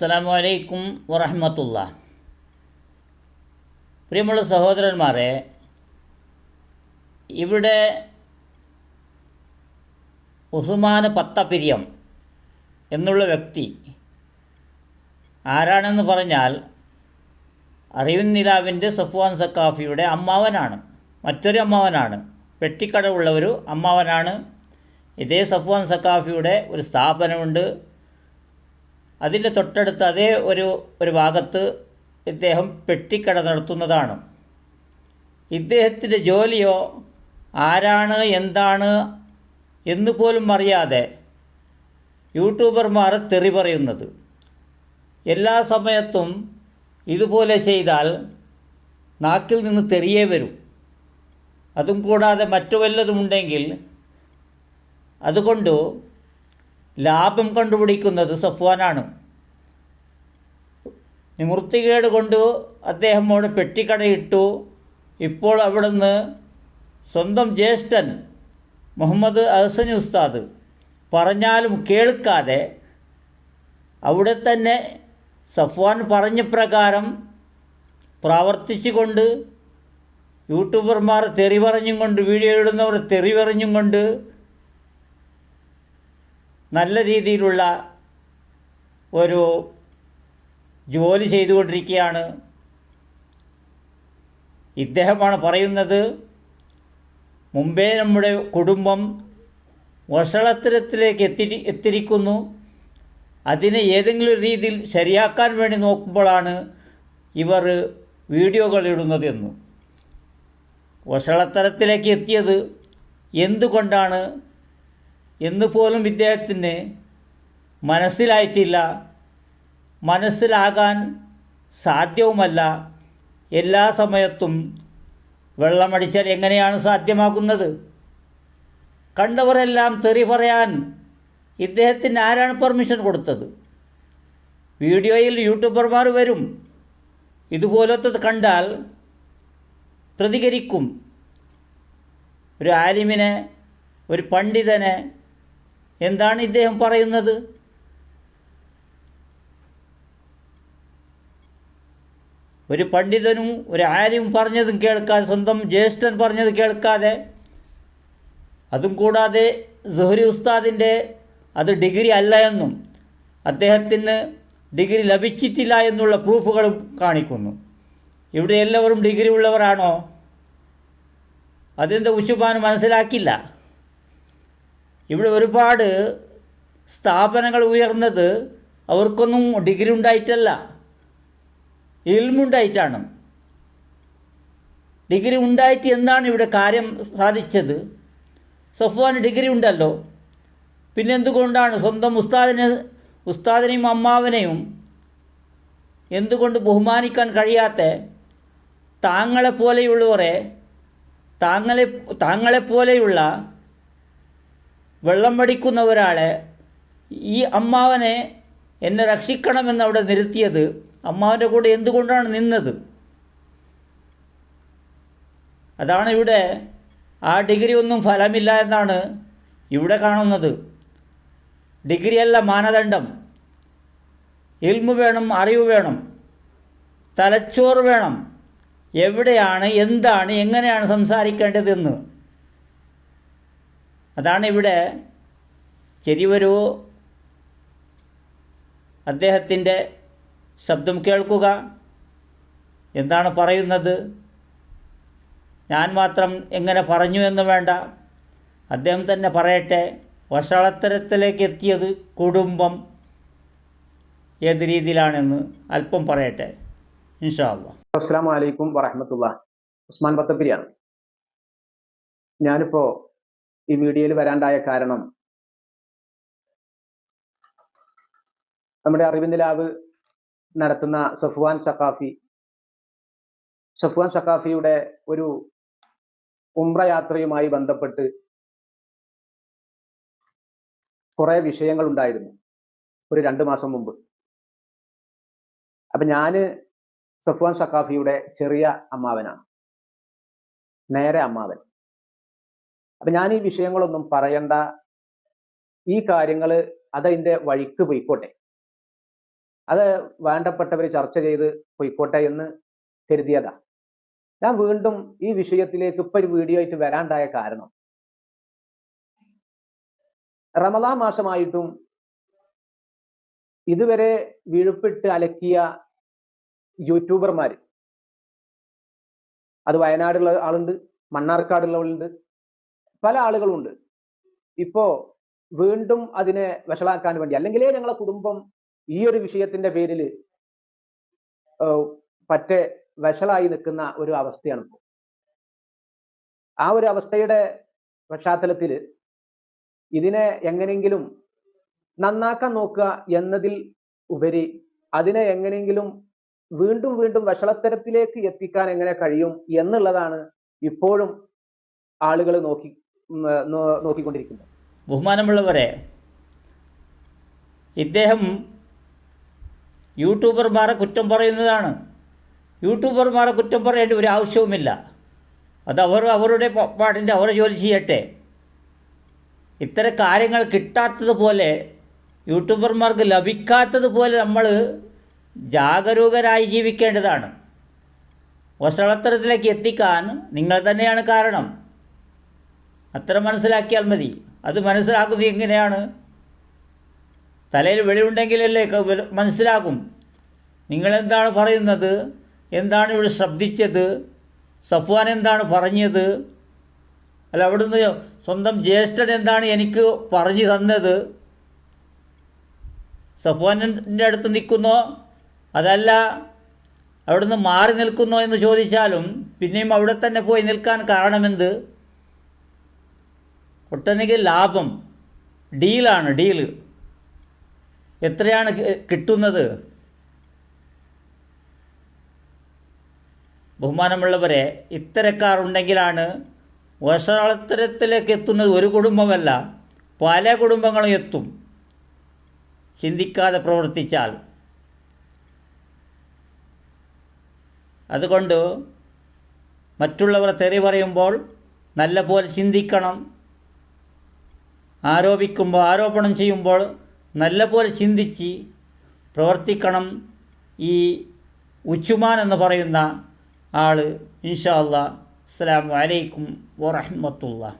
അസ്സലാമു അലൈക്കും വറഹമത്തുള്ള. പ്രിയമുള്ള സഹോദരന്മാരെ ഇവിടെ ഉസ്മാന് പത്തപിരിയം എന്നുള്ള വ്യക്തി ആരാണെന്ന് പറഞ്ഞാൽ അറിവിൻ നിലാവിന്റെ സഫ്വാൻ സക്കാഫിയുടെ അമ്മാവനാണ്. മറ്റൊരു അമ്മാവനാണ്. വെട്ടിക്കടവുള്ള ഒരു അമ്മാവനാണ്. ഇതേ സഫ്വാൻ സക്കാഫിയുടെ ഒരു സ്ഥാപനമുണ്ട്. അതിന്റെ തൊട്ടടുത്ത് അതേ ഒരു ഒരു ഭാഗത്ത് ഇദ്ദേഹം പെട്ടിക്കട നടത്തുന്നതാണ്. ഇദ്ദേഹത്തിന്റെ ജോലിയോ ആരാണ് എന്താണ് എന്ന് പോലും അറിയാതെ യൂട്യൂബർമാർ തെറി പറയുന്നത്. എല്ലാ സമയത്തും ഇതുപോലെ ചെയ്താൽ നാക്കിൽ നിന്ന് തെറിയേ വരും. അതും കൂടാതെ മറ്റു വല്ലതുമുണ്ടെങ്കിൽ അതുകൊണ്ട് ലാഭം കണ്ടുപിടിക്കുന്നത് സഫ്വാനാണ്. നിവൃത്തികേട് കൊണ്ട് അദ്ദേഹം അവിടെ പെട്ടിക്കടയിട്ടു. ഇപ്പോൾ അവിടുന്ന് സ്വന്തം ജ്യേഷ്ഠൻ മുഹമ്മദ് അഹസനി ഉസ്താദ് പറഞ്ഞാലും കേൾക്കാതെ അവിടെ തന്നെ സഫ്വാൻ പറഞ്ഞ പ്രകാരം പ്രവർത്തിച്ചുകൊണ്ട് യൂട്യൂബർമാർ തെറി പറഞ്ഞും കൊണ്ട് വീഡിയോ ഇടുന്നവർ തെറി പറഞ്ഞും കൊണ്ട് നല്ല രീതിയിലുള്ള ഒരു ജോലി ചെയ്തുകൊണ്ടിരിക്കുകയാണ്. ഇദ്ദേഹമാണ് പറയുന്നത് മുമ്പേ നമ്മുടെ കുടുംബം വഷളത്തരത്തിലേക്ക് എത്തി എത്തിരിക്കുന്നു. അതിനെ ഏതെങ്കിലും രീതിയിൽ ശരിയാക്കാൻ വേണ്ടി നോക്കുമ്പോഴാണ് ഇവർ വീഡിയോകൾ ഇടുന്നത് എന്നു. വഷളത്തരത്തിലേക്ക് എത്തിയത് എന്തുകൊണ്ടാണ് എന്ന് പോലും ഇദ്ദേഹത്തിന് മനസ്സിലായിട്ടില്ല. മനസ്സിലാകാൻ സാധ്യവുമല്ല. എല്ലാ സമയത്തും വെള്ളമടിച്ചാൽ എങ്ങനെയാണ് സാധ്യമാകുന്നത്? കണ്ടവരെല്ലാം തെറി പറയാൻ ഇദ്ദേഹത്തിന് ആരാണ് പെർമിഷൻ കൊടുത്തത്? വീഡിയോയിൽ യൂട്യൂബർമാർ വരും. ഇതുപോലത്തത് കണ്ടാൽ പ്രതികരിക്കും. ഒരു ആലിമിനെ ഒരു പണ്ഡിതനെ എന്താണ് ഇദ്ദേഹം പറയുന്നത്? ഒരു പണ്ഡിതനും ഒരു ആലിം പറഞ്ഞതും കേൾക്കാതെ സ്വന്തം ജ്യേഷ്ഠൻ പറഞ്ഞത് കേൾക്കാതെ അതും കൂടാതെ സുഹരി ഉസ്താദിന്റെ അത് ഡിഗ്രി അല്ല എന്നും അദ്ദേഹത്തിന് ഡിഗ്രി ലഭിച്ചിട്ടില്ല എന്നുള്ള പ്രൂഫുകളും കാണിക്കുന്നു. ഇവിടെ എല്ലാവരും ഡിഗ്രി ഉള്ളവരാണോ? അതെന്താ ഉഷുബാൻ മനസ്സിലാക്കില്ല ഇവിടെ ഒരുപാട് സ്ഥാപനങ്ങൾ ഉയർന്നത് അവർക്കൊന്നും ഡിഗ്രി ഉണ്ടായിട്ടല്ല. ഇൽമുണ്ടായിട്ടാണ് ഡിഗ്രി ഉണ്ടായിട്ട് എന്താണ് ഇവിടെ കാര്യം സാധിച്ചത്? സഫ്വാന് ഡിഗ്രി ഉണ്ടല്ലോ. പിന്നെ എന്തുകൊണ്ടാണ് സ്വന്തം ഉസ്താദിനെ ഉസ്താദിനെയും അമ്മാവനെയും എന്തുകൊണ്ട് ബഹുമാനിക്കാൻ കഴിയാത്ത താങ്കളെപ്പോലെയുള്ളവരെ താങ്കളെ താങ്കളെപ്പോലെയുള്ള വെള്ളം മടിക്കുന്ന ഒരാളെ ഈ അമ്മാവനെ എന്നെ രക്ഷിക്കണമെന്ന് അവിടെ നിർത്തിയത് അമ്മാവന്റെ കൂടെ എന്തുകൊണ്ടാണ് നിന്നത്? അതാണ് ഇവിടെ ആ ഡിഗ്രി ഒന്നും ഫലമില്ല എന്നാണ് ഇവിടെ കാണുന്നത്. ഡിഗ്രിയല്ല മാനദണ്ഡം. ഇൽമു വേണം അറിവ് വേണം തലച്ചോറ് വേണം. എവിടെയാണ് എന്താണ് എങ്ങനെയാണ് സംസാരിക്കേണ്ടതെന്ന്. അതാണ് ഇവിടെ ചെറിയൊരു അദ്ദേഹത്തിന്റെ ശബ്ദം കേൾക്കുക. എന്താണ് പറയുന്നത്? ഞാൻ മാത്രം എങ്ങനെ പറഞ്ഞു എന്ന് വേണ്ട. അദ്ദേഹം തന്നെ പറയട്ടെ വഷളത്തരത്തിലേക്ക് എത്തിയത് കുടുംബം ഏത് രീതിയിലാണെന്ന് അല്പം പറയട്ടെ. അസ്സാം വലൈക്കും വറഹമത്തുള്ള ഉസ്മാൻ ബത്തപ്പിരിയാണ്. ഞാനിപ്പോ ഈ വീഡിയോയിൽ വരാണ്ടായ കാരണം. നമ്മുടെ അറിവിന്റെ ലാബ് നടത്തുന്ന സഫ്വാൻ സഖാഫി സഫ്വാൻ സഖാഫിയുടെ ഒരു ഉംറ യാത്രയുമായി ബന്ധപ്പെട്ട് കുറെ വിഷയങ്ങൾ ഉണ്ടായിരുന്നു ഒരു രണ്ട് മാസം മുമ്പ്. അപ്പൊ ഞാൻ സഫ്വാൻ സഖാഫിയുടെ ചെറിയ അമ്മാവനാണ്. നേരെ അമ്മാവൻ. അപ്പൊ ഞാൻ ഈ വിഷയങ്ങളൊന്നും പറയണ്ട. ഈ കാര്യങ്ങൾ അതതിന്റെ വഴിക്ക് പോയിക്കോട്ടെ. അത് വേണ്ടപ്പെട്ടവർ ചർച്ച ചെയ്ത് പോയിക്കോട്ടെ എന്ന് കരുതിയതാ. ഞാൻ വീണ്ടും ഈ വിഷയത്തിലേക്ക് ഇപ്പൊ ഒരു വീഡിയോ ആയിട്ട് വരാണ്ടായ കാരണം റമദാ മാസമായിട്ടും ഇതുവരെ വിഴുപ്പിട്ട് അലക്കിയ യൂട്യൂബർമാർ അത് വയനാടുള്ള ആളുണ്ട് മണ്ണാർക്കാടുള്ളവരുണ്ട് പല ആളുകളുണ്ട്. ഇപ്പോ വീണ്ടും അതിനെ വഷളാക്കാൻ വേണ്ടി അല്ലെങ്കിലേ ഞങ്ങളെ കുടുംബം ഈ ഒരു വിഷയത്തിന്റെ പേരിൽ പറ്റെ വഷളായി നിൽക്കുന്ന ഒരു അവസ്ഥയാണ് ഇപ്പോൾ ആ ഒരു അവസ്ഥയുടെ പശ്ചാത്തലത്തിൽ ഇതിനെ എങ്ങനെയെങ്കിലും നന്നാക്കാൻ നോക്കുക എന്നതിൽ ഉപരി അതിനെ എങ്ങനെയെങ്കിലും വീണ്ടും വീണ്ടും വഷളത്തരത്തിലേക്ക് എത്തിക്കാൻ എങ്ങനെ കഴിയും എന്നുള്ളതാണ് ഇപ്പോഴും ആളുകൾ നോക്കി നോക്കിക്കൊണ്ടിരിക്കുന്നത് ബഹുമാനമുള്ളവരെ ഇദ്ദേഹം യൂട്യൂബർമാരെ കുറ്റം പറയുന്നതാണ്. യൂട്യൂബർമാരെ കുറ്റം പറയേണ്ട ഒരു ആവശ്യവുമില്ല. അത് അവർ അവരുടെ പാടിന്റെ അവർ ജോലി ചെയ്യട്ടെ. ഇത്തരം കാര്യങ്ങൾ കിട്ടാത്തതുപോലെ യൂട്യൂബർമാർക്ക് ലഭിക്കാത്തതുപോലെ നമ്മൾ ജാഗരൂകരായി ജീവിക്കേണ്ടതാണ്. വസ്ത്രത്തിലേക്ക് എത്തിക്കാൻ നിങ്ങൾ തന്നെയാണ് കാരണം. അത്ര മനസ്സിലാക്കിയാൽ മതി. അത് മനസ്സിലാക്കുന്നത് എങ്ങനെയാണ്? തലയിൽ വെളിവുണ്ടെങ്കിലല്ലേ മനസ്സിലാകും. നിങ്ങളെന്താണ് പറയുന്നത്? എന്താണ് ഇവിടെ ശ്രദ്ധിച്ചത്? സഫ്വാൻ എന്താണ് പറഞ്ഞത്? അല്ല അവിടുന്ന് സ്വന്തം ജ്യേഷ്ഠൻ എന്താണ് എനിക്ക് പറഞ്ഞു തന്നത്? സഫ്വാനിന്റെ അടുത്ത് നിൽക്കുന്നോ? അതല്ല അവിടുന്ന് മാറി നിൽക്കുന്നോ എന്ന് ചോദിച്ചാലും പിന്നെയും അവിടെ തന്നെ പോയി നിൽക്കാൻ കാരണമെന്ത്? ഒട്ടനവധി ലാഭം ഡീലാണ് ഡീൽ എത്രയാണ് കിട്ടുന്നത്? ബഹുമാനമുള്ളവരെ ഇത്തരക്കാർ ഉണ്ടെങ്കിലാണ് വഷളത്തരത്തിലേക്ക് എത്തുന്നത് ഒരു കുടുംബമല്ല പല കുടുംബങ്ങളും എത്തും. ചിന്തിക്കാതെ പ്രവർത്തിച്ചാൽ. അതുകൊണ്ട് മറ്റുള്ളവർ തെറി പറയുമ്പോൾ നല്ല പോലെ ചിന്തിക്കണം. ആരോപിക്കുമ്പോൾ ആരോപണം ചെയ്യുമ്പോൾ നല്ല പോലെ ചിന്തിച്ച് പ്രവർത്തിക്കണം ഈ ഉച്ചുമാൻ എന്ന് പറയുന്ന ആൾ ഇൻഷാ അല്ലാ അസ്സലാമു അലൈക്കും വറഹ്മത്തുള്ളാഹി.